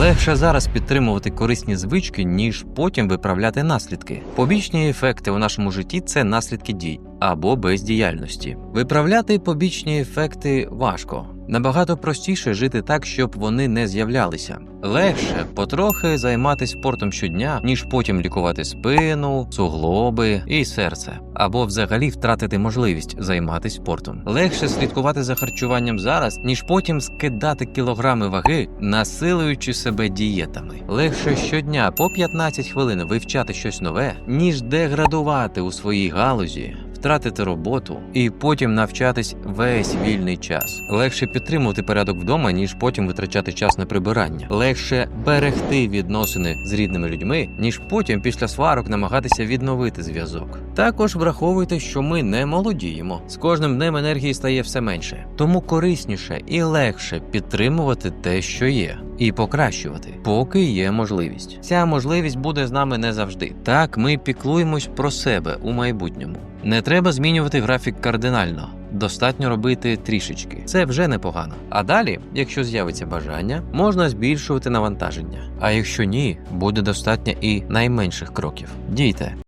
Легше зараз підтримувати корисні звички, ніж потім виправляти наслідки. Побічні ефекти у нашому житті це наслідки дій або бездіяльності. Виправляти побічні ефекти важко. Набагато простіше жити так, щоб вони не з'являлися. Легше потрохи займатися спортом щодня, ніж потім лікувати спину, суглоби і серце, або взагалі втратити можливість займатися спортом. Легше слідкувати за харчуванням зараз, ніж потім скидати кілограми ваги, насилуючи себе дієтами. Легше щодня по 15 хвилин вивчати щось нове, ніж деградувати у своїй галузі. Втратити роботу і потім навчатись весь вільний час. Легше підтримувати порядок вдома, ніж потім витрачати час на прибирання. Легше берегти відносини з рідними людьми, ніж потім після сварок намагатися відновити зв'язок. Також враховуйте, що ми не молодіємо. З кожним днем енергії стає все менше, тому корисніше і легше підтримувати те, що є, і покращувати, поки є можливість. Ця можливість буде з нами не завжди. Так ми піклуємось про себе у майбутньому. Не треба змінювати графік кардинально. Достатньо робити трішечки. Це вже непогано. А далі, якщо з'явиться бажання, можна збільшувати навантаження. А якщо ні, буде достатньо і найменших кроків. Дійте.